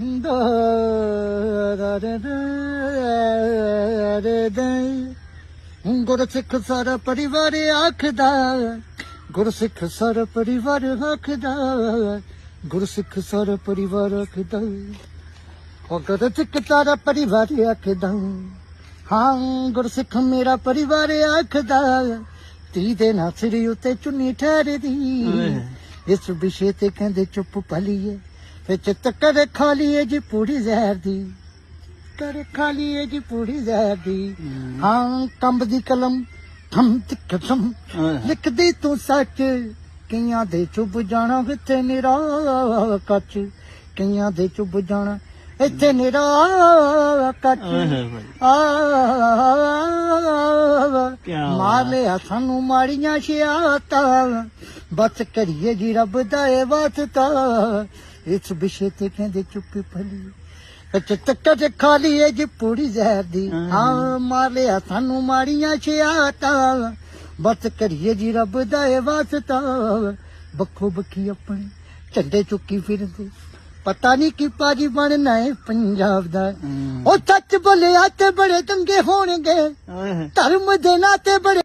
ਦਾ ਦਾ ਗੁਰਸਿੱਖ ਸਾਰਾ ਪਰਿਵਾਰ ਆਖਦਾ ਗੁਰਸਿੱਖ ਸਾਰਾ ਪਰਿਵਾਰ ਆਖਦਾ ਗੁਰਸਿੱਖ ਸਾਰਾ ਪਰਿਵਾਰ ਆਖਦਾ ਉਹ ਗੁਰਸਿੱਖ ਸਾਰਾ ਪਰਿਵਾਰ ਆਖਦਾ ਹਾਂ ਗੁਰਸਿੱਖ ਮੇਰਾ ਪਰਿਵਾਰ ਆਖਦਾ ਤੀ ਦੇ ਨਾ ਸਿਰ ਉਤੇ ਚੁੰਨੀ ਠਹਿਰਦੀ ਇਸ ਵਿਸ਼ੇ ਤੇ ਕਹਿੰਦੇ ਚੁੱਪ ਪਲੀਏ ਵਿੱਚ ਤੱਕਰ ਖਾ ਲਈਏ ਜੀ ਪੂਰੀ ਜ਼ਹਿਰ ਦੀ। ਕਰ ਖਾ ਲਈਏ ਜੀ ਪੂਰੀ ਜ਼ਹਿਰ ਦੀ। ਹਾਂ। ਕੰਬ ਦੀ ਕਲਮ ਥਮ ਤਿਕ ਥਮ ਲਿਖਦੀ ਤੂੰ ਸੱਚ। ਕਈਆਂ ਦੇ ਚੁੱਭ ਜਾਣਾ ਕਿਤੇ ਨਿਰਾ ਕੱਚ। ਕਈਆਂ ਦੇ ਚੁੱਭ ਜਾਣਾ ਇੱਥੇ ਨਿਰਾ ਕਿਆ ਮਾਰ ਲਿਆ ਸਾਨੂੰ ਮਾੜੀਆਂ ਸ਼ਿਆਤਾਂ ਬਸ ਕਰੀਏ ਜੀ ਰੱਬ ਦਾ ਇਹ ਵਾਸਤਾ। ਇਸ ਵਿਸ਼ੇ ਤੇ ਕਹਿੰਦੇ ਚੁੱਪ ਭਲੀ। ਅੱਛਾ ਤੱਕਾ ਤੇ ਖਾ ਲਈਏ ਜੀ ਪੂਰੀ ਜ਼ਹਿਰ ਦੀ। ਹਾਂ। ਮਾਰ ਲਿਆ ਸਾਨੂੰ ਮਾੜੀਆਂ ਸ਼ਿਆਤਾਂ ਬਸ ਕਰੀਏ ਜੀ ਰੱਬ ਦਾ ਇਹ ਵਾਸਤਾ। ਬੱਖੋ ਬੱਖੀ ਆਪਣੇ ਝੰਡੇ ਚੁੱਕੀ ਫਿਰਦੇ। ਪਤਾ ਨਹੀਂ ਕੀ ਪਾਜੀ ਬਣਨਾ ਹੈ ਪੰਜਾਬ ਦਾ। ਉਹ ਸੱਚ ਬੋਲਿਆ ਤੇ ਬੜੇ ਦੰਗੇ ਹੋਣਗੇ। ਧਰਮ ਦੇ ਨਾਂ ਤੇ ਬੜੇ